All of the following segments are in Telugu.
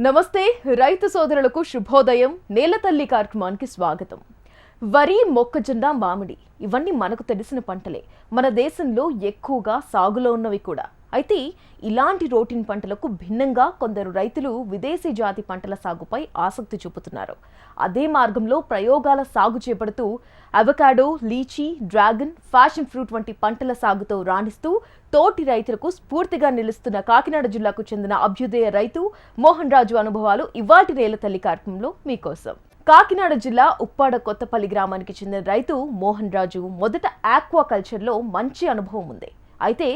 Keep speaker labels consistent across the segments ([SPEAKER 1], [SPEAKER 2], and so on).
[SPEAKER 1] నమస్తే రైతు సోదరులకు శుభోదయం. నేలతల్లి కార్యక్రమానికి స్వాగతం. వరి మొక్కజొన్న మామిడి ఇవన్నీ మనకు తెలిసిన పంటలే. మన దేశంలో ఎక్కువగా సాగులో ఉన్నవి కూడా. అయితే ఇలాంటి రోటిన్ పంటలకు భిన్నంగా కొందరు రైతులు విదేశీ జాతి పంటల సాగుపై ఆసక్తి చూపుతున్నారు. అదే మార్గంలో ప్రయోగాల సాగు చేపడుతూ avocado litchi dragon fashion fruit వంటి పంటల సాగుతో రాణిస్తూ తోటి రైతులకు స్ఫూర్తిగా నిలుస్తున్న కాకినాడ జిల్లాకు చెందిన అభ్యుదయ రైతు మోహన్ రాజు అనుభవాలు ఇవాటి నేల తల్లి కార్యక్రమంలో మీకోసం. కాకినాడ జిల్లా ఉప్పాడ కొత్తపల్లి గ్రామానికి చెందిన రైతు మోహన్ రాజు మొదట ఆక్వా కల్చర్లో మంచి అనుభవం ఉంది. అయితే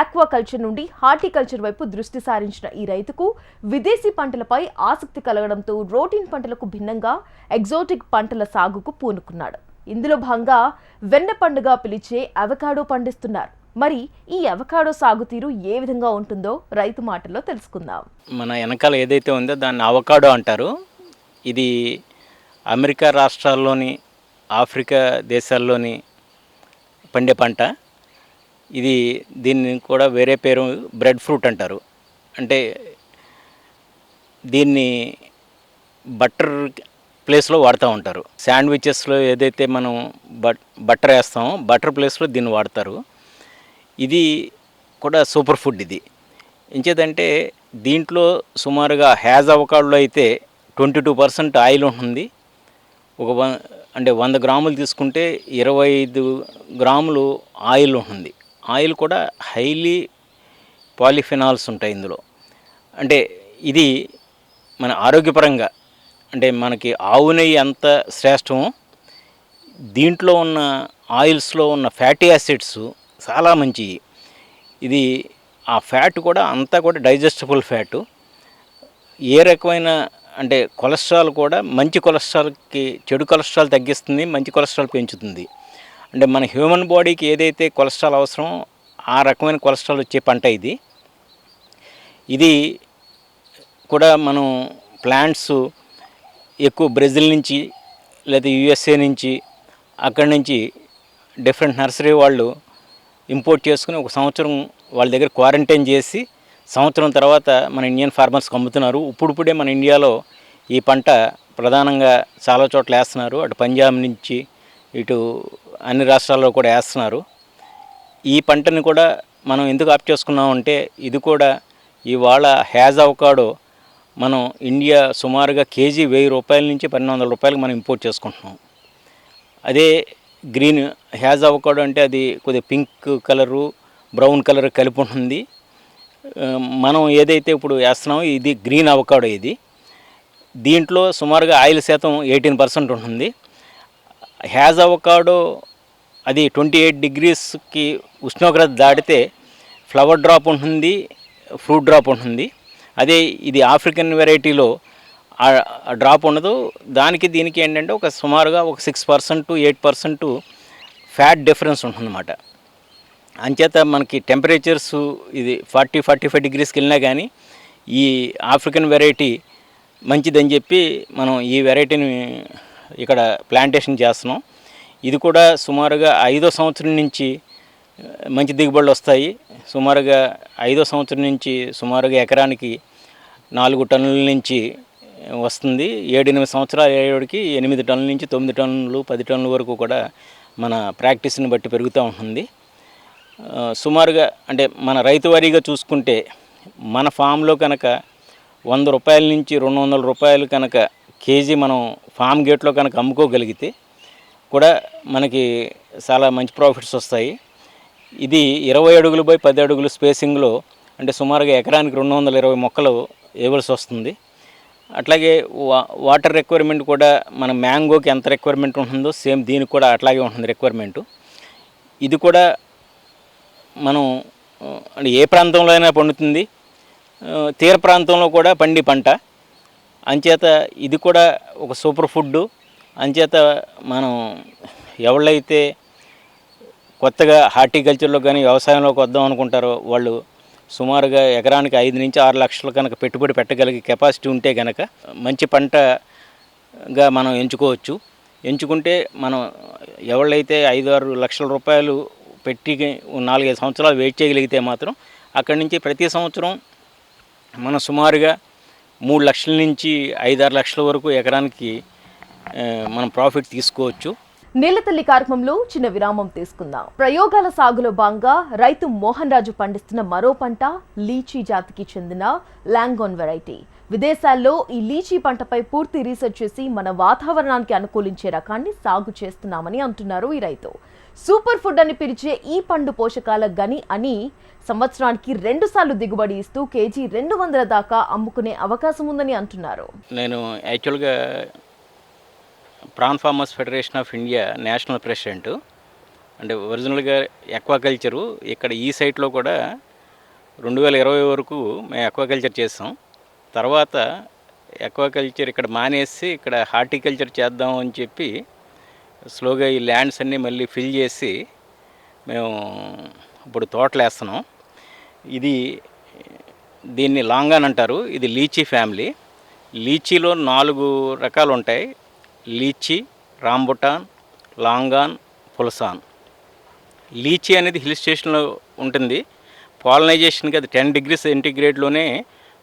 [SPEAKER 1] ఆక్వాకల్చర్ నుండి హార్టికల్చర్ వైపు దృష్టి సారించిన ఈ రైతుకు విదేశీ పంటలపై ఆసక్తి కలగడంతో రోటీన్ పంటలకు భిన్నంగా ఎగ్జోటిక్ పంటల సాగుకు పూనుకున్నాడు. ఇందులో భాగంగా వెన్న పండుగ పిలిచే అవకాడో పండిస్తున్నారు. మరి ఈ అవకాడో సాగు తీరు ఏ విధంగా ఉంటుందో రైతు మాటల్లో తెలుసుకుందాం.
[SPEAKER 2] మన వెనకాల ఏదైతే ఉందో దాన్ని అవకాడో అంటారు. ఇది అమెరికా రాష్ట్రాల్లోని ఆఫ్రికా దేశాల్లోని పండే పంట. ఇది దీన్ని కూడా వేరే పేరు బ్రెడ్ ఫ్రూట్ అంటారు. అంటే దీన్ని బటర్ ప్లేస్లో వాడుతూ ఉంటారు. శాండ్విచెస్లో ఏదైతే మనం బట్ బటర్ వేస్తామో బటర్ ప్లేస్లో దీన్ని వాడతారు. ఇది కూడా సూపర్ ఫుడ్ ఇది. ఇంచేదంటే దీంట్లో సుమారుగా హ్యాజ్ అవకాడలో అయితే ట్వంటీ టూ పర్సెంట్ ఆయిల్ ఉంటుంది. ఒక వ- అంటే వంద గ్రాములు తీసుకుంటే ఇరవై ఐదు గ్రాములు ఆయిల్ ఉంటుంది. ఆయిల్ కూడా హైలీ పాలిఫినాల్స్ ఉంటాయి ఇందులో. అంటే ఇది మన ఆరోగ్యపరంగా అంటే మనకి ఆవు నెయ్యి ఎంత శ్రేష్టమో దీంట్లో ఉన్న ఆయిల్స్లో ఉన్న ఫ్యాటీ యాసిడ్స్ చాలా మంచివి ఇది ఆ ఫ్యాట్ కూడా అంతా కూడా డైజెస్టబుల్ ఫ్యాటు. ఏ రకమైన అంటే కొలెస్ట్రాల్ కూడా మంచి కొలెస్ట్రాల్కి చెడు కొలెస్ట్రాల్ తగ్గిస్తుంది మంచి కొలెస్ట్రాల్ పెంచుతుంది. అంటే మన హ్యూమన్ బాడీకి ఏదైతే కొలెస్ట్రాల్ అవసరమో ఆ రకమైన కొలెస్ట్రాల్ వచ్చే పంట ఇది. ఇది కూడా మనం ప్లాంట్స్ ఎక్కువ బ్రెజిల్ నుంచి లేదా యుఎస్ఏ నుంచి అక్కడి నుంచి డిఫరెంట్ నర్సరీ వాళ్ళు ఇంపోర్ట్ చేసుకుని ఒక సంవత్సరం వాళ్ళ దగ్గర క్వారంటైన్ చేసి సంవత్సరం తర్వాత మన ఇండియన్ ఫార్మర్స్కి అమ్ముతున్నారు. ఇప్పుడిప్పుడే మన ఇండియాలో ఈ పంట ప్రధానంగా చాలా చోట్ల వేస్తున్నారు. అటు పంజాబ్ నుంచి ఇటు అన్ని రాష్ట్రాల్లో కూడా వేస్తున్నారు. ఈ పంటని కూడా మనం ఎందుకు ఆప్ చేసుకున్నామంటే ఇది కూడా ఇవాళ హ్యాజ్ అవకాడో మనం ఇండియా సుమారుగా కేజీ వెయ్యి రూపాయల నుంచి పన్నెండు వందల రూపాయలకు మనం ఇంపోర్ట్ చేసుకుంటున్నాం. అదే గ్రీన్ హ్యాజ్ అవకాడో అంటే అది కొద్దిగా పింక్ కలరు బ్రౌన్ కలర్ కలిపి ఉంటుంది. మనం ఏదైతే ఇప్పుడు వేస్తున్నామో ఇది గ్రీన్ అవకాడో ఇది. దీంట్లో సుమారుగా ఆయిల్ శాతం ఎయిటీన్ పర్సెంట్ ఉంటుంది. హ్యాజ్ అవకాడో అది ట్వంటీ ఎయిట్ డిగ్రీస్కి ఉష్ణోగ్రత దాటితే ఫ్లవర్ డ్రాప్ ఉంటుంది ఫ్రూట్ డ్రాప్ ఉంటుంది. అదే ఇది ఆఫ్రికన్ వెరైటీలో ఆ డ్రాప్ ఉండదు. దానికి దీనికి ఏంటంటే ఒక సుమారుగా ఒక six percent to eight percent fat difference ఉంటుందన్నమాట. అంచేత మనకి టెంపరేచర్స్ ఇది ఫార్టీ ఫార్టీ ఫైవ్ డిగ్రీస్కి వెళ్ళినా కానీ ఈ ఆఫ్రికన్ వెరైటీ మంచిదని చెప్పి మనం ఈ వెరైటీని ఇక్కడ ప్లాంటేషన్ చేస్తున్నాం. ఇది కూడా సుమారుగా ఐదో సంవత్సరం నుంచి మంచి దిగుబడులు వస్తాయి. సుమారుగా ఐదో సంవత్సరం నుంచి సుమారుగా ఎకరానికి నాలుగు టన్నుల నుంచి వస్తుంది. ఏడెనిమిది సంవత్సరాలు అయ్యేటికి ఎనిమిది టన్నుల నుంచి తొమ్మిది టన్నులు పది టన్నుల వరకు కూడా మన ప్రాక్టీస్ని బట్టి పెరుగుతూ ఉంటుంది. సుమారుగా అంటే మన రైతు వారీగా చూసుకుంటే మన ఫామ్లో కనుక వంద రూపాయల నుంచి రెండు వందల రూపాయలు కనుక కేజీ మనం ఫామ్ గేట్లో కనుక అమ్ముకోగలిగితే కూడా మనకి చాలా మంచి ప్రాఫిట్స్ వస్తాయి. ఇది ఇరవై అడుగులు బై పది అడుగులు స్పేసింగ్లో అంటే సుమారుగా ఎకరానికి రెండు వందల ఇరవై మొక్కలు వేయవలసి వస్తుంది. అట్లాగే వా వాటర్ రిక్వైర్మెంట్ కూడా మన మ్యాంగోకి ఎంత రిక్వైర్మెంట్ ఉంటుందో సేమ్ దీనికి కూడా అట్లాగే ఉంటుంది రిక్వైర్మెంట్. ఇది కూడా మనం అంటే ఏ ప్రాంతంలో అయినా పండుతుంది. తీర ప్రాంతంలో కూడా పండి పంట. అంచేత ఇది కూడా ఒక సూపర్ ఫుడ్ అంచేత మనం ఎవళ్ళైతే కొత్తగా హార్టికల్చర్లో కానీ వ్యవసాయంలోకి వద్దాం అనుకుంటారో వాళ్ళు సుమారుగా ఎకరానికి ఐదు నుంచి ఆరు లక్షలు కనుక పెట్టుబడి పెట్టగలిగే కెపాసిటీ ఉంటే కనుక మంచి పంటగా మనం ఎంచుకోవచ్చు. ఎంచుకుంటే మనం ఎవళ్ళైతే ఐదు ఆరు లక్షల రూపాయలు పెట్టి నాలుగైదు సంవత్సరాలు వెయిట్ చేయగలిగితే మాత్రం అక్కడి నుంచి ప్రతి సంవత్సరం మనం సుమారుగా మూడు లక్షల నుంచి ఐదారు లక్షల వరకు ఎకరానికి మనం ప్రాఫిట్ తీసుకోవచ్చు.
[SPEAKER 1] నీలతల్లి కార్యక్రమంలో చిన్న విరామం తీసుకుందాం. ప్రయోగాల సాగులో భాగంగా రైతు మోహన్ రాజు పండిస్తున్న మరో పంట లీచీ జాతికి చెందిన లాంగోన్ వెరైటీ. విదేశాల్లో ఈ లీచీ పంటపై పూర్తి రీసెర్చ్ చేసి మన వాతావరణానికి అనుకూలించే రకాన్ని సాగు చేస్తున్నామని అంటున్నారు ఈ రైతు. సూపర్ ఫుడ్ అని పిలిచే ఈ పండు పోషకాల గని అని సంవత్సరానికి రెండు సార్లు దిగుబడి ఇస్తూ కేజీ రెండు వందల దాకా అమ్ముకునే అవకాశం ఉందని అంటున్నారు.
[SPEAKER 2] నేను యాక్చువల్గా prawn farmers federation of India national president అంటే ఒరిజినల్గా ఎక్వాకల్చరు ఇక్కడ ఈ సైట్లో కూడా రెండు వేల ఇరవై వరకు మేము ఎక్వాకల్చర్ చేసాం తర్వాత ఎక్వాకల్చర్ ఇక్కడ మానేసి ఇక్కడ హార్టికల్చర్ చేద్దాం అని చెప్పి స్లోగా ఈ ల్యాండ్స్ అన్నీ మళ్ళీ ఫిల్ చేసి మేము ఇప్పుడు తోటలు వేస్తున్నాం ఇది దీన్ని లాంగాన్ అంటారు. ఇది లీచీ ఫ్యామిలీ. లీచీలో నాలుగు రకాలు ఉంటాయి lychee rambutan longan pulasan. Lychee అనేది హిల్ స్టేషన్లో ఉంటుంది. పాలనైజేషన్కి అది టెన్ డిగ్రీ సెంటిగ్రేడ్లోనే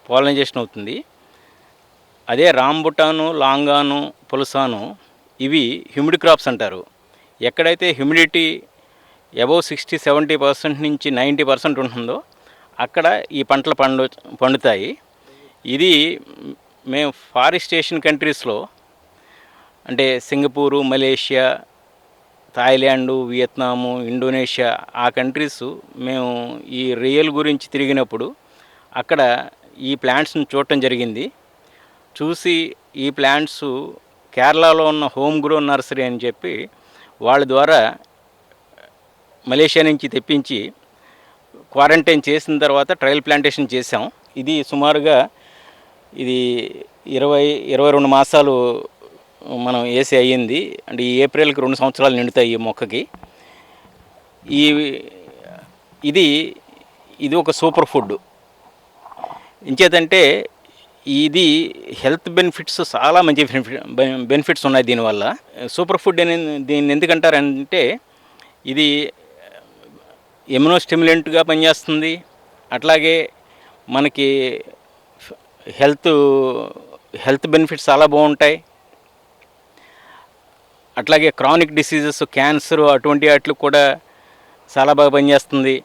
[SPEAKER 2] పాలనైజేషన్ అవుతుంది. అదే రాంబుటాను లాంగాను పులసాను ఇవి హ్యూమిడ్ క్రాప్స్ అంటారు. ఎక్కడైతే humidity above sixty seventy percent నుంచి నైంటీ పర్సెంట్ ఉంటుందో అక్కడ ఈ పంటలు పండు పండుతాయి. ఇది మేము ఫారెస్టేషన్ కంట్రీస్లో అంటే Singapore Malaysia Thailand Vietnam Indonesia ఆ కంట్రీస్ మేము ఈ రియల్ గురించి తిరిగినప్పుడు అక్కడ ఈ ప్లాంట్స్ని చూడటం జరిగింది. చూసి ఈ ప్లాంట్స్ కేరళలో ఉన్న హోమ్ గ్రో నర్సరీ అని చెప్పి వాళ్ళ ద్వారా మలేషియా నుంచి తెప్పించి క్వారంటైన్ చేసిన తర్వాత ట్రయల్ ప్లాంటేషన్ చేసాం ఇది సుమారుగా ఇది ఇరవై ఇరవై రెండు మాసాలు మనం వేసి అయ్యింది. అంటే ఈ ఏప్రిల్కి రెండు సంవత్సరాలు నిండుతాయి ఈ మొక్కకి. ఈ ఇది ఇది ఒక సూపర్ ఫుడ్. ఇంచేతంటే ఇది హెల్త్ బెనిఫిట్స్ చాలా మంచి బెనిఫిట్స్ ఉన్నాయి దీనివల్ల. సూపర్ ఫుడ్ అని దీన్ని ఎందుకంటారంటే ఇది ఎమ్యూనో స్టిమ్యులెంట్గా పనిచేస్తుంది. అట్లాగే మనకి హెల్త్ హెల్త్ బెనిఫిట్స్ చాలా బాగుంటాయి. అట్లాగే క్రానిక్ డిసీజెస్ క్యాన్సర్ అటువంటి వాటికి కూడా చాలా బాగా పనిచేస్తుంది.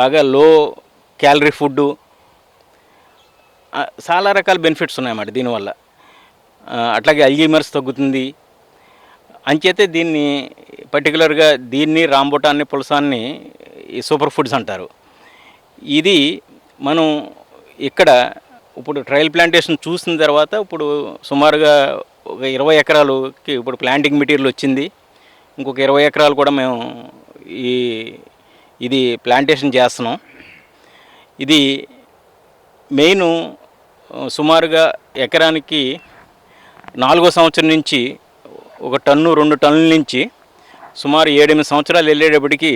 [SPEAKER 2] బాగా లో క్యాలరీ ఫుడ్డు చాలా రకాల బెనిఫిట్స్ ఉన్నాయన్నమాట దీనివల్ల. అట్లాగే అల్జీమర్స్ తగ్గుతుంది. అంచేతే దీన్ని పర్టికులర్గా దీన్ని రాంబుటాన్ని పులసాన్ని ఈ సూపర్ ఫుడ్స్ అంటారు. ఇది మనం ఇక్కడ ఇప్పుడు ట్రయల్ ప్లాంటేషన్ చూసిన తర్వాత ఇప్పుడు సుమారుగా ఒక ఇరవై ఎకరాలకి ఇప్పుడు ప్లాంటింగ్ మెటీరియల్ వచ్చింది. ఇంకొక ఇరవై ఎకరాలు కూడా మేము ఈ ఇది ప్లాంటేషన్ చేస్తున్నాం. ఇది మెయిన్ సుమారుగా ఎకరానికి నాలుగో సంవత్సరం నుంచి ఒక టన్ను రెండు టన్నుల నుంచి సుమారు ఏడెనిమిది సంవత్సరాలు వెళ్ళేటప్పటికి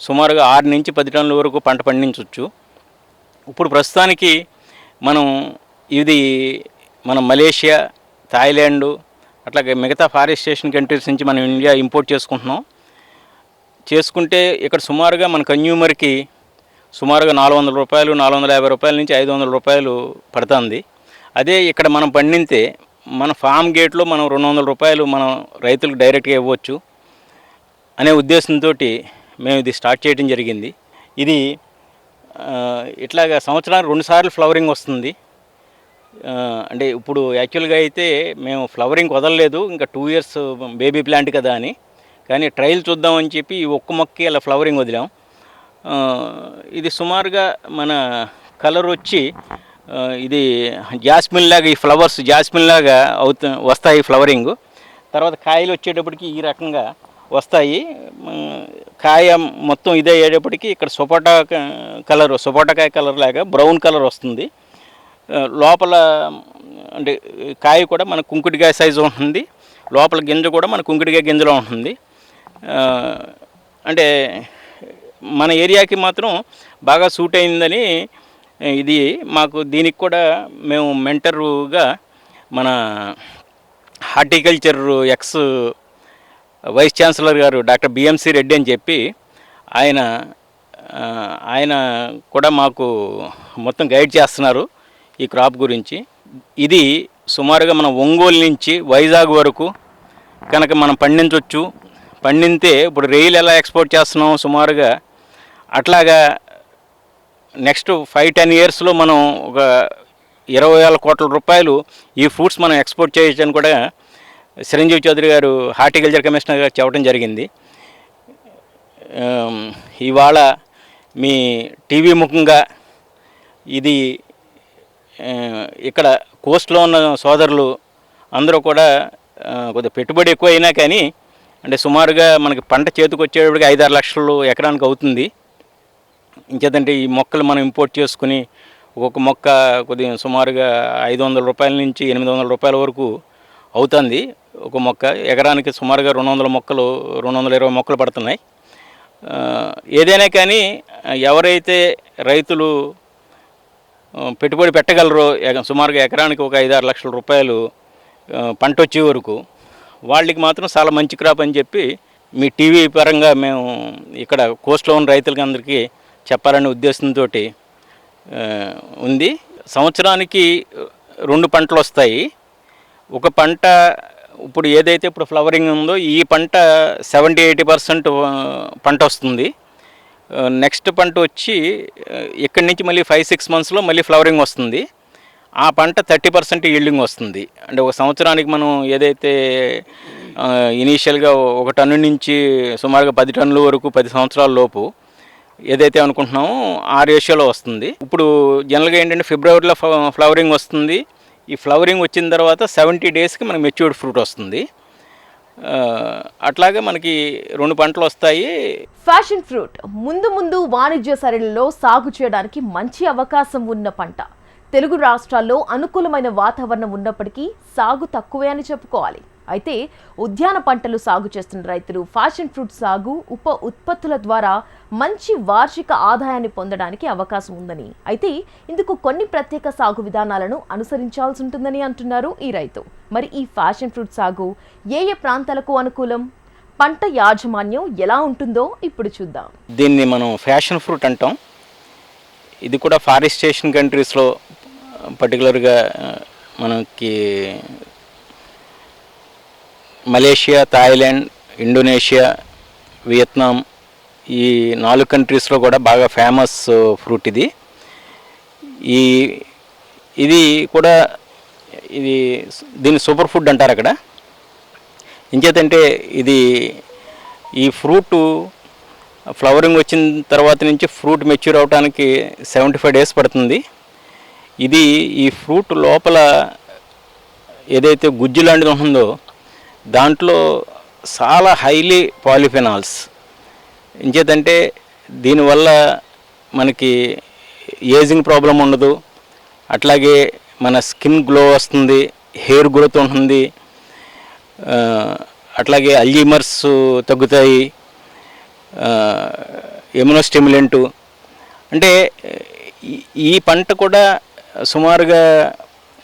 [SPEAKER 2] సుమారుగా ఆరు నుంచి పది టన్నుల వరకు పంట పండించవచ్చు ఇప్పుడు ప్రస్తుతానికి మనం ఇది మన మలేషియా థాయిలాండ్ అట్లాగే మిగతా ఫారెస్ట్ స్టేషన్ కంట్రీస్ నుంచి మనం ఇండియా ఇంపోర్ట్ చేసుకుంటున్నాం. చేసుకుంటే ఇక్కడ సుమారుగా మన కన్యూమర్కి సుమారుగా నాలుగు వందల రూపాయలు నాలుగు వందల యాభై రూపాయల నుంచి ఐదు వందల రూపాయలు పడుతుంది. అదే ఇక్కడ మనం పండితే మన ఫామ్ గేట్లో మనం రెండు వందల రూపాయలు మనం రైతులకు డైరెక్ట్గా ఇవ్వచ్చు అనే ఉద్దేశంతో మేము ఇది స్టార్ట్ చేయడం జరిగింది. ఇది ఇట్లాగా సంవత్సరానికి రెండుసార్లు ఫ్లవరింగ్ వస్తుంది. అంటే ఇప్పుడు యాక్చువల్గా అయితే మేము ఫ్లవరింగ్ వదలలేదు ఇంకా టూ ఇయర్స్ బేబీ ప్లాంట్ కదా అని. కానీ ట్రయల్ చూద్దామని చెప్పి ఈ ఒక్క మొక్కకి అలా ఫ్లవరింగ్ వదిలాం. ఇది సుమారుగా మన కలర్ వచ్చి ఇది జాస్మిన్ లాగా ఈ ఫ్లవర్స్ జాస్మిన్ లాగా అవుతు వస్తాయి ఫ్లవరింగ్. తర్వాత కాయలు వచ్చేటప్పటికి ఈ రకంగా వస్తాయి. కాయ మొత్తం ఇదే అయ్యేటప్పటికి ఇక్కడ సపోటా కలర్ సపోటాకాయ కలర్ లాగా బ్రౌన్ కలర్ వస్తుంది. లోపల అంటే కాయ కూడా మన కుంకుడికాయ సైజు ఉంటుంది. లోపల గింజ కూడా మన కుంకుడికాయ గింజలో ఉంటుంది. అంటే మన ఏరియాకి మాత్రం బాగా సూట్ అయిందని ఇది మాకు దీనికి కూడా మేము మెంటరుగా మన హార్టికల్చర్ ఎక్స్ వైస్ ఛాన్సలర్ గారు డాక్టర్ బిఎంసి రెడ్డి అని చెప్పి ఆయన ఆయన కూడా మాకు మొత్తం గైడ్ చేస్తున్నారు ఈ క్రాప్ గురించి. ఇది సుమారుగా మన ఒంగోలు నుంచి వైజాగ్ వరకు కనుక మనం పండించవచ్చు పండితే ఇప్పుడు రైలు ఎలా ఎక్స్పోర్ట్ చేస్తున్నాం సుమారుగా అట్లాగా నెక్స్ట్ ఫైవ్ టెన్ ఇయర్స్లో మనం ఒక ఇరవై వేల కోట్ల రూపాయలు ఈ ఫ్రూట్స్ మనం ఎక్స్పోర్ట్ చేయొచ్చని కూడా చిరంజీవి చౌదరి గారు హార్టికల్చర్ కమిషనర్ గారు చెప్పడం జరిగింది. ఇవాళ మీ టీవీ ముఖంగా ఇది ఇక్కడ కోస్ట్లో ఉన్న సోదరులు అందరూ కూడా కొద్దిగా పెట్టుబడి ఎక్కువ అయినా కానీ అంటే సుమారుగా మనకి పంట చేతికి వచ్చేటప్పటికి ఐదారు లక్షలు ఎకరానికి అవుతుంది. ఇంకేదంటే ఈ మొక్కలు మనం ఇంపోర్ట్ చేసుకుని ఒక్కొక్క మొక్క కొద్దిగా సుమారుగా ఐదు వందల రూపాయల నుంచి ఎనిమిది వందల రూపాయల వరకు అవుతుంది ఒక మొక్క. ఎకరానికి సుమారుగా రెండు వందల మొక్కలు రెండు వందల ఇరవై మొక్కలు పడుతున్నాయి. ఏదైనా కానీ ఎవరైతే రైతులు పెట్టుబడి పెట్టగలరో సుమారుగా ఎకరానికి ఒక ఐదారు లక్షల రూపాయలు పంట వచ్చే వరకు వాళ్ళకి మాత్రం చాలా మంచి క్రాప్ అని చెప్పి మీ టీవీ పరంగా మేము ఇక్కడ కోస్ట్లో ఉన్న రైతులకి అందరికీ చెప్పాలనే ఉద్దేశంతో ఉంది. సంవత్సరానికి రెండు పంటలు వస్తాయి. ఒక పంట ఇప్పుడు ఏదైతే ఇప్పుడు ఫ్లవరింగ్ ఉందో ఈ పంట సెవెంటీ ఎయిటీ పర్సెంట్ పంట వస్తుంది. నెక్స్ట్ పంట వచ్చి ఇక్కడి నుంచి మళ్ళీ ఫైవ్ సిక్స్ మంత్స్లో మళ్ళీ ఫ్లవరింగ్ వస్తుంది. ఆ పంట థర్టీ పర్సెంట్ ఈల్డింగ్ వస్తుంది. అంటే ఒక సంవత్సరానికి మనం ఏదైతే ఇనీషియల్గా ఒక టన్ను నుంచి సుమారుగా పది టన్నుల వరకు పది సంవత్సరాల లోపు ఏదైతే అనుకుంటున్నామో ఆ రేషియోలో వస్తుంది. ఇప్పుడు జనరల్గా ఏంటంటే ఫిబ్రవరిలో ఫ్ల- ఫ్లవరింగ్ వస్తుంది. ఈ ఫ్లవరింగ్ వచ్చిన తర్వాత సెవెంటీ డేస్కి మనకి మెచ్యూర్డ్ ఫ్రూట్ వస్తుంది. అట్లాగే మనకి రెండు పంటలు వస్తాయి.
[SPEAKER 1] ఫ్యాషన్ ఫ్రూట్ ముందు ముందు వాణిజ్య సరళిలో సాగు చేయడానికి మంచి అవకాశం ఉన్న పంట. తెలుగు రాష్ట్రాల్లో అనుకూలమైన వాతావరణం ఉన్నప్పటికీ సాగు తక్కువే అని చెప్పుకోవాలి. అయితే ఉద్యాన పంటలు సాగు చేస్తున్న రైతులు ఫ్యాషన్ ఫ్రూట్ సాగు ఉప ఉత్పత్తుల ద్వారా మంచి వార్షిక ఆదాయాన్ని పొందడానికి అవకాశం ఉందని. అయితే ఇందుకు కొన్ని ప్రత్యేక సాగు విధానాలను అనుసరించాల్సి ఉంటుందని అంటున్నారు ఈ రైతు. మరి ఈ ఫ్యాషన్ ఫ్రూట్ సాగు ఏ ఏ ప్రాంతాలకు అనుకూలం? పంట యాజమాన్యం ఎలా ఉంటుందో ఇప్పుడు చూద్దాం.
[SPEAKER 2] దీన్ని మనం ఫ్యాషన్ ఫ్రూట్ అంటాం. ఇది కూడా ఫారెస్టేషన్ కంట్రీస్లో పర్టికులర్గా మనకి మలేషియా థాయిలాండ్ ఇండోనేషియా వియత్నాం ఈ నాలుగు కంట్రీస్లో కూడా బాగా ఫేమస్ ఫ్రూట్ ఇది. ఈ ఇది కూడా ఇది దీన్ని సూపర్ ఫుడ్ అంటారు అక్కడ. ఇంకేతంటే ఇది ఈ ఫ్రూట్ ఫ్లవరింగ్ వచ్చిన తర్వాత నుంచి ఫ్రూట్ మెచ్యూర్ అవడానికి సెవెంటీ ఫైవ్ డేస్ పడుతుంది. ఇది ఈ ఫ్రూట్ లోపల ఏదైతే గుజ్జు లాంటిది ఉంటుందో దాంట్లో చాలా హైలీ పాలిఫెనాల్స్ ఇంచేతంటే దీనివల్ల మనకి ఏజింగ్ ప్రాబ్లం ఉండదు. అట్లాగే మన స్కిన్ గ్లో వస్తుంది హెయిర్ గ్రోత్ ఉంటుంది. అట్లాగే అల్జీమర్స్ తగ్గుతాయి. ఎమ్యునోస్టిమ్యులెంటు అంటే ఈ పంట కూడా సుమారుగా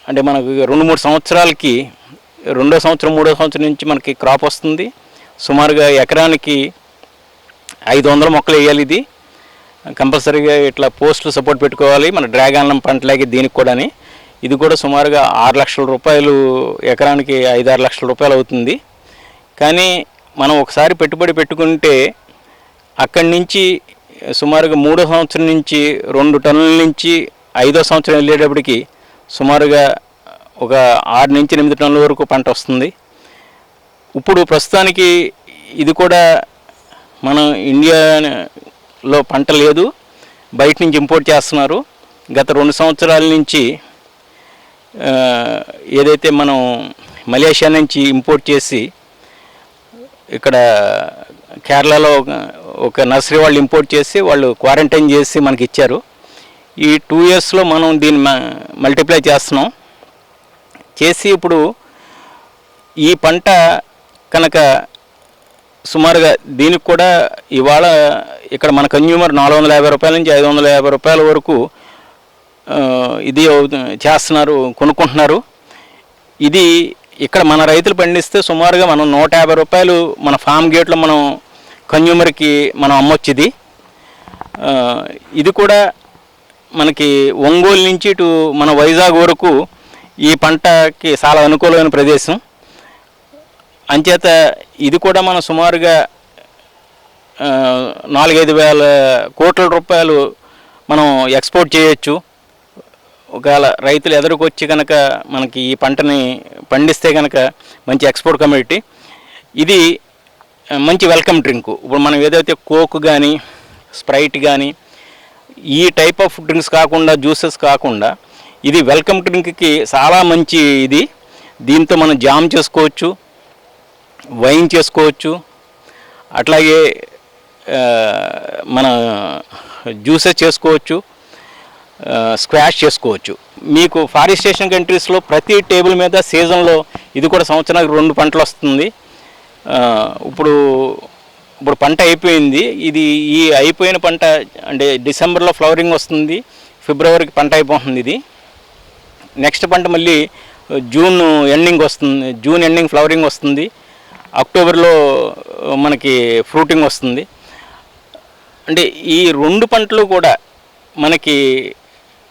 [SPEAKER 2] అంటే మనకు రెండు మూడు సంవత్సరాలకి రెండో సంవత్సరం మూడో సంవత్సరం నుంచి మనకి క్రాప్ వస్తుంది. సుమారుగా ఎకరానికి ఐదు వందల మొక్కలు వేయాలి ఇది. కంపల్సరీగా ఇట్లా పోస్టులు సపోర్ట్ పెట్టుకోవాలి. మన డ్రాగన్ పంటలాగే దీనికి కూడాని. ఇది కూడా సుమారుగా ఆరు లక్షల రూపాయలు ఎకరానికి ఐదు ఆరు లక్షల రూపాయలు అవుతుంది. కానీ మనం ఒకసారి పెట్టుబడి పెట్టుకుంటే అక్కడి నుంచి సుమారుగా మూడో సంవత్సరం నుంచి రెండు టన్నుల నుంచి ఐదో సంవత్సరం వెళ్ళేటప్పటికి సుమారుగా ఒక ఆరు నుంచి ఎనిమిది టన్నుల వరకు పంట వస్తుంది. ఇప్పుడు ప్రస్తుతానికి ఇది కూడా మనం ఇండియాలో పంట లేదు. బయట నుంచి ఇంపోర్ట్ చేస్తున్నారు. గత రెండు సంవత్సరాల నుంచి ఏదైతే మనం మలేషియా నుంచి ఇంపోర్ట్ చేసి ఇక్కడ కేరళలో ఒక- ఒక నర్సరీ వాళ్ళు ఇంపోర్ట్ చేసి వాళ్ళు క్వారంటైన్ చేసి మనకి ఇచ్చారు. ఈ టూ ఇయర్స్లో మనం దీన్ని మల్టిప్లై చేస్తున్నాం. చేసి ఇప్పుడు ఈ పంట కనుక సుమారుగా దీనికి కూడా ఇవాళ ఇక్కడ మన కన్జ్యూమర్ నాలుగు వందల యాభై రూపాయల నుంచి ఐదు వందల యాభై రూపాయల వరకు ఇది అవుతు- చేస్తున్నారు కొనుక్కుంటున్నారు. ఇది ఇక్కడ మన రైతులు పండిస్తే సుమారుగా మనం నూట యాభై రూపాయలు మన ఫామ్ గేట్లో మనం కన్జ్యూమర్కి మనం అమ్మొచ్చు ఇది ఇది కూడా మనకి ఒంగోలు నుంచి ఇటు మన వైజాగ్ వరకు ఈ పంటకి చాలా అనుకూలమైన ప్రదేశం. అంచేత ఇది కూడా మనం సుమారుగా నాలుగైదు వేల కోట్ల రూపాయలు మనం ఎక్స్పోర్ట్ చేయొచ్చు. ఒకవేళ రైతులు ఎదురుకొచ్చి కనుక మనకి ఈ పంటని పండిస్తే కనుక మంచి ఎక్స్పోర్ట్ కమ్యూనిటీ. ఇది మంచి వెల్కమ్ డ్రింక్. ఇప్పుడు మనం ఏదైతే కోక్ కానీ స్ప్రైట్ కానీ ఈ టైప్ ఆఫ్ డ్రింక్స్ కాకుండా జ్యూసెస్ కాకుండా ఇది వెల్కమ్ డ్రింక్కి చాలా మంచి ఇది. దీంతో మనం జామ్ చేసుకోవచ్చు వైన్ చేసుకోవచ్చు అట్లాగే మన జ్యూసెస్ చేసుకోవచ్చు స్క్వాష్ చేసుకోవచ్చు. మీకు ఫారెస్టేషన్ కంట్రీస్లో ప్రతి టేబుల్ మీద సీజన్లో ఇది కూడా సంవత్సరానికి రెండు పంటలు వస్తుంది. ఇప్పుడు ఇప్పుడు పంట అయిపోయింది. ఇది ఈ అయిపోయిన పంట అంటే డిసెంబర్లో ఫ్లవరింగ్ వస్తుంది. ఫిబ్రవరికి పంట అయిపోతుంది ఇది. నెక్స్ట్ పంట మళ్ళీ జూన్ ఎండింగ్ వస్తుంది జూన్ ఎండింగ్ ఫ్లవరింగ్ వస్తుంది. అక్టోబర్లో మనకి ఫ్రూటింగ్ వస్తుంది. అంటే ఈ రెండు పంటలు కూడా మనకి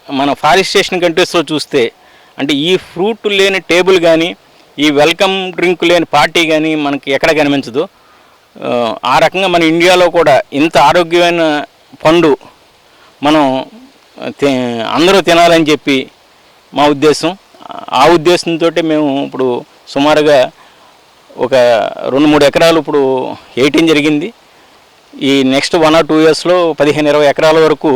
[SPEAKER 2] మన ఫారెస్టేషన్ కంట్రీస్లో చూస్తే అంటే ఈ ఫ్రూట్ లేని టేబుల్ కానీ ఈ వెల్కమ్ డ్రింక్ లేని పార్టీ కానీ మనకి ఎక్కడ కనిపించదు. ఆ, రకంగా మన ఇండియాలో కూడా ఇంత ఆరోగ్యమైన పండు మనం అందరూ తినాలని చెప్పి మా ఉద్దేశం. ఆ ఉద్దేశంతో మేము ఇప్పుడు సుమారుగా ఒక రెండు మూడు ఎకరాలు ఇప్పుడు వేయటం జరిగింది. ఈ నెక్స్ట్ వన్ ఆర్ టూ ఇయర్స్లో పదిహేను ఇరవై ఎకరాల వరకు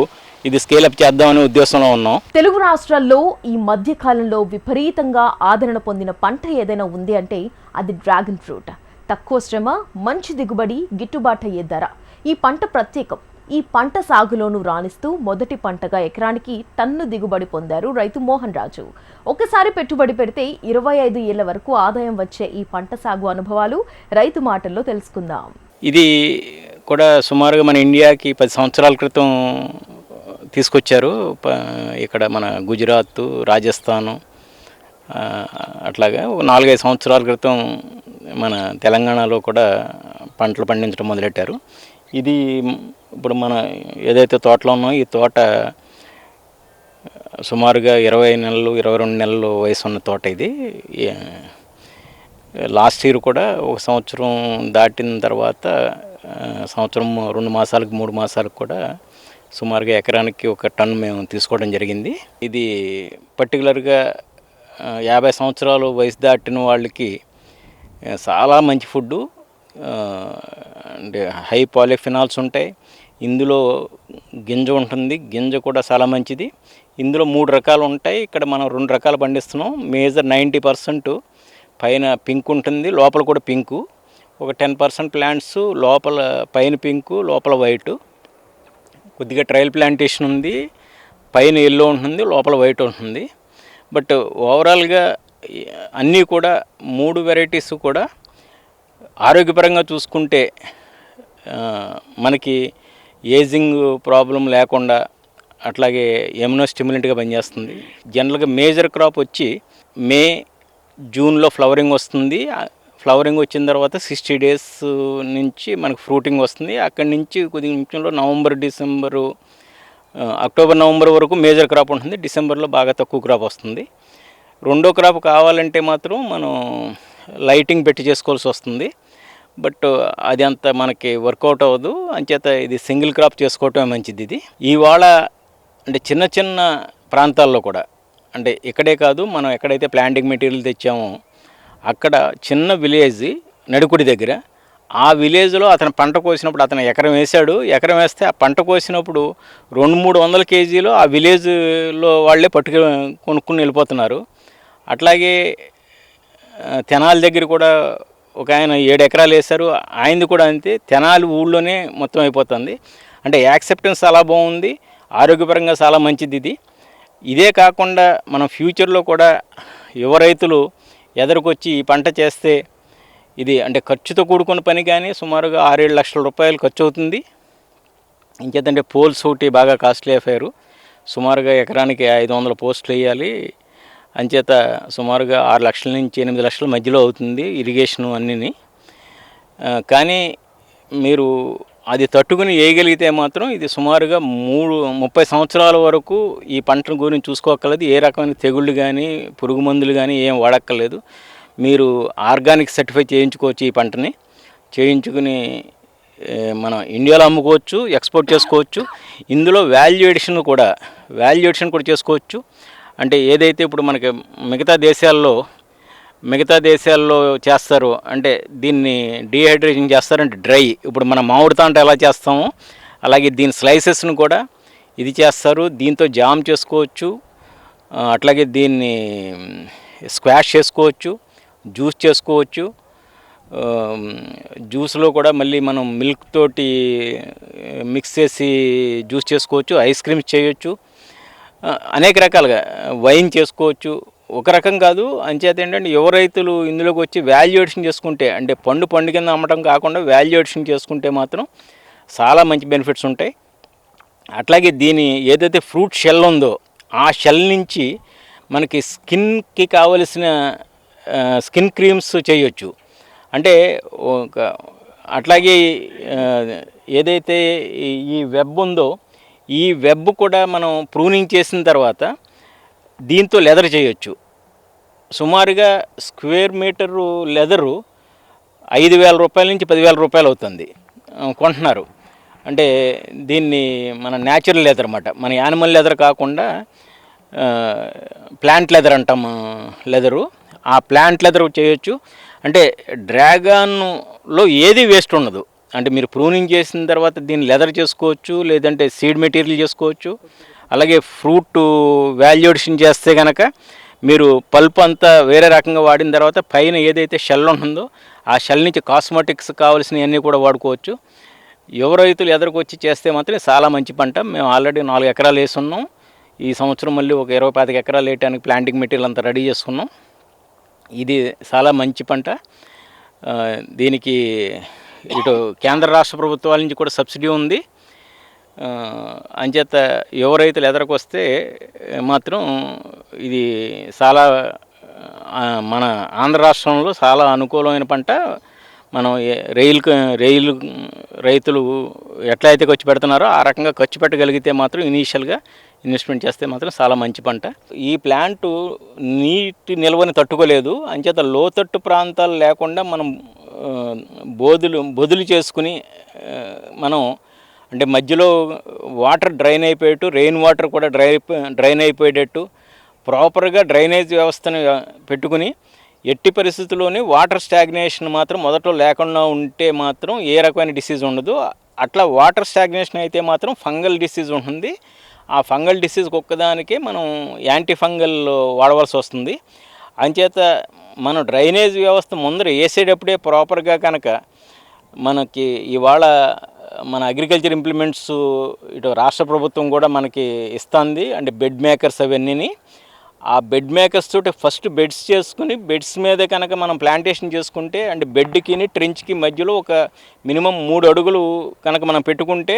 [SPEAKER 2] ఇది స్కేలప్ చేద్దామనే ఉద్దేశంలో ఉన్నాం.
[SPEAKER 1] తెలుగు రాష్ట్రాల్లో ఈ మధ్య కాలంలో విపరీతంగా ఆదరణ పొందిన పంట ఏదైనా ఉంది అంటే అది డ్రాగన్ ఫ్రూట్. తక్కువ శ్రమ మంచి దిగుబడి గిట్టుబాటు అయ్యే ధర. ఈ పంట ప్రత్యేకం. ఈ పంట సాగులోనూ రాణిస్తూ మొదటి పంటగా ఎకరానికి టన్ను దిగుబడి పొందారు రైతు మోహన్ రాజు. ఒకసారి పెట్టుబడి పెడితే ఇరవై ఐదు ఏళ్ళ వరకు ఆదాయం వచ్చే ఈ పంట సాగు అనుభవాలు రైతు మాటల్లో తెలుసుకుందాం.
[SPEAKER 2] ఇది కూడా సుమారుగా మన ఇండియాకి పది సంవత్సరాల క్రితం తీసుకొచ్చారు. ప- ఇక్కడ మన గుజరాత్ రాజస్థాను అట్లాగా నాలుగైదు సంవత్సరాల క్రితం మన తెలంగాణలో కూడా పంటలు పండించడం మొదలెట్టారు. ఇది ఇప్పుడు మన ఏదైతే తోటలో ఉన్నో ఈ తోట సుమారుగా ఇరవై నెలలు ఇరవై రెండు నెలలు వయసు ఉన్న తోట ఇది. లాస్ట్ ఇయర్ కూడా ఒక సంవత్సరం దాటిన తర్వాత సంవత్సరం రెండు మాసాలకు మూడు మాసాలకు కూడా సుమారుగా ఎకరానికి ఒక టన్ మేము తీసుకోవడం జరిగింది. ఇది పర్టికులర్గా యాభై సంవత్సరాలు వయసు దాటిన వాళ్ళకి చాలా మంచి ఫుడ్డు. అంటే హై పాలిఫినాల్స్ ఉంటాయి. ఇందులో గింజ ఉంటుంది. గింజ కూడా చాలా మంచిది. ఇందులో మూడు రకాలు ఉంటాయి. ఇక్కడ మనం రెండు రకాలు పండిస్తున్నాం. మేజర్ నైంటీ పర్సెంట్ పైన పింక్ ఉంటుంది. లోపల కూడా పింకు. ఒక టెన్ పర్సెంట్ ప్లాంట్స్ లోపల పైన పింకు లోపల వైట్. కొద్దిగా ట్రయల్ ప్లాంటేషన్ ఉంది. పైన ఎల్లో ఉంటుంది. లోపల వైట్ ఉంటుంది. బట్ ఓవరాల్గా అన్నీ కూడా మూడు వెరైటీస్ కూడా ఆరోగ్యపరంగా చూసుకుంటే మనకి ఏజింగ్ ప్రాబ్లం లేకుండా అట్లాగే ఎమ్నో స్టిమ్యులెంట్గా పనిచేస్తుంది. జనరల్గా మేజర్ క్రాప్ వచ్చి మే జూన్లో ఫ్లవరింగ్ వస్తుంది. ఫ్లవరింగ్ వచ్చిన తర్వాత సిక్స్టీ డేస్ నుంచి మనకు ఫ్రూటింగ్ వస్తుంది. అక్కడి నుంచి కొద్ది నిమిషంలో నవంబర్ డిసెంబరు అక్టోబర్ నవంబర్ వరకు మేజర్ క్రాప్ ఉంటుంది. డిసెంబర్లో బాగా తక్కువ క్రాప్ వస్తుంది. రెండో క్రాప్ కావాలంటే మాత్రం మనం లైటింగ్ పెట్టి చేసుకోవాల్సి వస్తుంది. బట్ అది అంత మనకి వర్కౌట్ అవ్వదు. అంచేత ఇది సింగిల్ క్రాప్ చేసుకోవటమే మంచిది ఇది. ఇవాళ అంటే చిన్న చిన్న ప్రాంతాల్లో కూడా అంటే ఇక్కడే కాదు మనం ఎక్కడైతే ప్లాంటింగ్ మెటీరియల్ తెచ్చామో అక్కడ చిన్న విలేజ్ నడుకుడి దగ్గర ఆ విలేజ్లో అతను పంట కోసినప్పుడు అతను ఎకరం వేశాడు. ఎకరం వేస్తే ఆ పంట కోసినప్పుడు రెండు మూడు వందల కేజీలు ఆ విలేజ్లో వాళ్ళే పట్టుకు కొనుక్కుని వెళ్ళిపోతున్నారు. అట్లాగే తెనాల తెనాలి దగ్గర కూడా ఒక ఆయన ఏడు ఎకరాలు వేశారు. ఆయనది కూడా అంతే. తెనాలి ఊళ్ళోనే మొత్తం అయిపోతుంది. అంటే యాక్సెప్టెన్స్ చాలా బాగుంది. ఆరోగ్యపరంగా చాలా మంచిది ఇది. ఇదే కాకుండా మనం ఫ్యూచర్లో కూడా యువ రైతులు ఎదరికొచ్చి ఈ పంట చేస్తే ఇది అంటే ఖర్చుతో కూడుకున్న పని కానీ సుమారుగా ఆరేడు లక్షల రూపాయలు ఖర్చు అవుతుంది ఇంకేదంటే పోల్స్ ఒకటి బాగా కాస్ట్లీ అయిపోయారు సుమారుగా ఎకరానికి ఐదు వందల పోస్టులు వేయాలి. అంచేత సుమారుగా ఆరు లక్షల నుంచి ఎనిమిది లక్షల మధ్యలో అవుతుంది ఇరిగేషను అన్నీ కానీ మీరు అది తట్టుకుని వేయగలిగితే మాత్రం ఇది సుమారుగా మూడు ముప్పై సంవత్సరాల వరకు ఈ పంటను గురించి చూసుకోక్కర్లేదు. ఏ రకమైన తెగుళ్ళు కానీ పురుగు మందులు కానీ ఏం వాడక్కర్లేదు. మీరు ఆర్గానిక్ సర్టిఫై చేయించుకోవచ్చు ఈ పంటని. చేయించుకుని మనం ఇండియాలో అమ్ముకోవచ్చు ఎక్స్పోర్ట్ చేసుకోవచ్చు. ఇందులో వాల్యుయేషన్ కూడా వాల్యుయేషన్ కూడా చేసుకోవచ్చు. అంటే ఏదైతే ఇప్పుడు మనకి మిగతా దేశాల్లో మిగతా దేశాల్లో చేస్తారు అంటే దీన్ని డీహైడ్రేషన్ చేస్తారంటే డ్రై. ఇప్పుడు మన మామిడి తాంట ఎలా చేస్తామో అలాగే దీని స్లైసెస్ను కూడా ఇది చేస్తారు. దీంతో జామ్ చేసుకోవచ్చు. అట్లాగే దీన్ని స్క్వాష్ చేసుకోవచ్చు జ్యూస్ చేసుకోవచ్చు. జ్యూస్లో కూడా మళ్ళీ మనం మిల్క్ తోటి మిక్స్ చేసి జ్యూస్ చేసుకోవచ్చు ఐస్ క్రీమ్స్ చేయొచ్చు. అనేక రకాలుగా వైన్ చేసుకోవచ్చు. ఒక రకం కాదు అంచేత ఏంటంటే యువ రైతులు ఇందులోకి వచ్చి వాల్యుయేషన్ చేసుకుంటే అంటే పండు పండు కింద అమ్మటం కాకుండా వాల్యుయేషన్ చేసుకుంటే మాత్రం చాలా మంచి బెనిఫిట్స్ ఉంటాయి. అట్లాగే దీని ఏదైతే ఫ్రూట్ షెల్ ఉందో ఆ షెల్ నుంచి మనకి స్కిన్కి కావలసిన స్కిన్ క్రీమ్స్ చేయొచ్చు. అంటే ఒక అట్లాగే ఏదైతే ఈ వెబ్ ఉందో ఈ వెబ్ కూడా మనం ప్రూనింగ్ చేసిన తర్వాత దీంతో లెదర్ చేయొచ్చు. సుమారుగా స్క్వేర్ మీటరు లెదరు ఐదు వేల రూపాయల నుంచి పదివేల రూపాయలు అవుతుంది. కొంటున్నారు. అంటే దీన్ని మన న్యాచురల్ లెదర్ అనమాట మన యానిమల్ లెదర్ కాకుండా ప్లాంట్ లెదర్ అంటాం లెదరు ఆ ప్లాంట్ లెదర్ చేయొచ్చు. అంటే డ్రాగన్లో ఏది వేస్ట్ ఉండదు. అంటే మీరు ప్రూనింగ్ చేసిన తర్వాత దీన్ని లెదర్ చేసుకోవచ్చు లేదంటే సీడ్ మెటీరియల్ చేసుకోవచ్చు. అలాగే ఫ్రూట్ వాల్యుయేషన్ చేస్తే కనుక మీరు పల్ప్ అంతా వేరే రకంగా వాడిన తర్వాత పైన ఏదైతే షెల్ ఉంటుందో ఆ షెల్ నుంచి కాస్మెటిక్స్ కావాల్సినవన్నీ కూడా వాడుకోవచ్చు. యువ రైతులు ఎదురుకొచ్చి చేస్తే మాత్రం చాలా మంచి పంట. మేము ఆల్రెడీ నాలుగు ఎకరాలు వేసున్నాం. ఈ సంవత్సరం మళ్ళీ ఒక ఇరవై పాతిక ఎకరాలు వేయడానికి ప్లాంటింగ్ మెటీరియల్ అంతా రెడీ చేసుకున్నాం. ఇది చాలా మంచి పంట. దీనికి ఇటు కేంద్ర రాష్ట్ర ప్రభుత్వాల నుంచి కూడా సబ్సిడీ ఉంది. అంచేత యువ రైతులు ఎదరకొస్తే మాత్రం ఇది చాలా మన ఆంధ్ర రాష్ట్రంలో చాలా అనుకూలమైన పంట. మనం రైలు రైలు రైతులు ఎట్లా అయితే ఖర్చు పెడుతున్నారో ఆ రకంగా ఖర్చు పెట్టగలిగితే మాత్రం ఇనీషియల్గా ఇన్వెస్ట్మెంట్ చేస్తే మాత్రం చాలా మంచి పంట. ఈ ప్లాంట్ నీటి నిల్వని తట్టుకోలేదు. అంచేత లోతట్టు ప్రాంతాలు లేకుండా మనం బోధులు బొదులు చేసుకుని మనం అంటే మధ్యలో వాటర్ డ్రైన్ అయిపోయేట్టు రెయిన్ వాటర్ కూడా డ్రై డ్రైన్ అయిపోయేటట్టు ప్రాపర్గా డ్రైనేజ్ వ్యవస్థను పెట్టుకుని ఎట్టి పరిస్థితుల్లోనే వాటర్ స్టాగ్నేషన్ మాత్రం మొదట్లో లేకుండా ఉంటే మాత్రం ఏ రకమైన డిసీజ్ ఉండదు. అట్లా వాటర్ స్టాగ్నేషన్ అయితే మాత్రం ఫంగల్ డిసీజ్ ఉంటుంది. ఆ ఫంగల్ డిసీజ్ ఒక్కదానికే మనం యాంటీ ఫంగల్ వాడవలసి వస్తుంది. అంచేత మనం డ్రైనేజ్ వ్యవస్థ ముందర వేసేటప్పుడే ప్రాపర్గా కనుక మనకి ఇవాళ మన అగ్రికల్చర్ ఇంప్లిమెంట్స్ ఇటు రాష్ట్ర ప్రభుత్వం కూడా మనకి ఇస్తుంది. అంటే బెడ్ మేకర్స్ అవన్నీని. ఆ బెడ్ మేకర్స్ తోటి ఫస్ట్ బెడ్స్ చేసుకుని బెడ్స్ మీద కనుక మనం ప్లాంటేషన్ చేసుకుంటే అంటే బెడ్కి ట్రెంచ్కి మధ్యలో ఒక మినిమం మూడు అడుగులు కనుక మనం పెట్టుకుంటే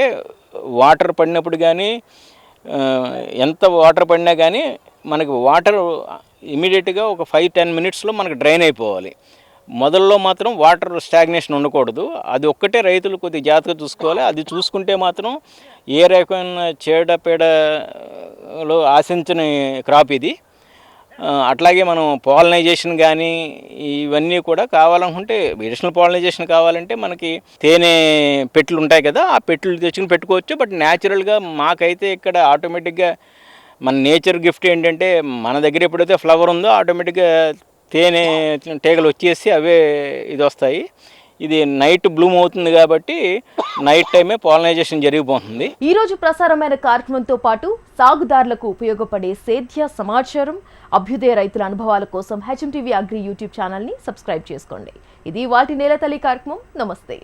[SPEAKER 2] వాటర్ పడినప్పుడు కానీ ఎంత వాటర్ పడినా కానీ మనకి వాటర్ ఇమీడియట్గా ఒక ఫైవ్ టెన్ మినిట్స్లో మనకి డ్రైన్ అయిపోవాలి. మొదల్లో మాత్రం వాటర్ స్టాగ్నేషన్ ఉండకూడదు. అది ఒక్కటే రైతులు కొద్దిగా జాగ్రత్తగా చూసుకోవాలి. అది చూసుకుంటే మాత్రం ఏ రకమైన చీడపీడలో ఆశించిన క్రాప్ ఇది. అట్లాగే మనం పాలనైజేషన్ కానీ ఇవన్నీ కూడా కావాలనుకుంటే ఎడిషనల్ పాలనైజేషన్ కావాలంటే మనకి తేనె పెట్లు ఉంటాయి కదా ఆ పెట్లు తెచ్చుకుని పెట్టుకోవచ్చు. బట్ న్యాచురల్గా మాకైతే ఇక్కడ ఆటోమేటిక్గా మన నేచర్ గిఫ్ట్ ఏంటంటే మన దగ్గర ఎప్పుడైతే ఫ్లవర్ ఉందో ఆటోమేటిక్గా తేనె తీగలు వచ్చేసి అవే ఇది వస్తాయి. ఇది నైట్ బ్లూమ్ అవుతుంది కాబట్టి నైట్ టైమే పాలనైజేషన్ జరిగిపోతుంది.
[SPEAKER 1] ఈ రోజు ప్రసారమైన కార్యక్రమంతో పాటు సాగుదారులకు ఉపయోగపడే సేద్య సమాచారం అభ్యుదయ రైతుల అనుభవాల కోసం హెచ్ఎం టీవీ అగ్రి యూట్యూబ్ ఛానల్ని సబ్స్క్రైబ్ చేసుకోండి. ఇది వాటి నేలతల్లి కార్యక్రమం. నమస్తే.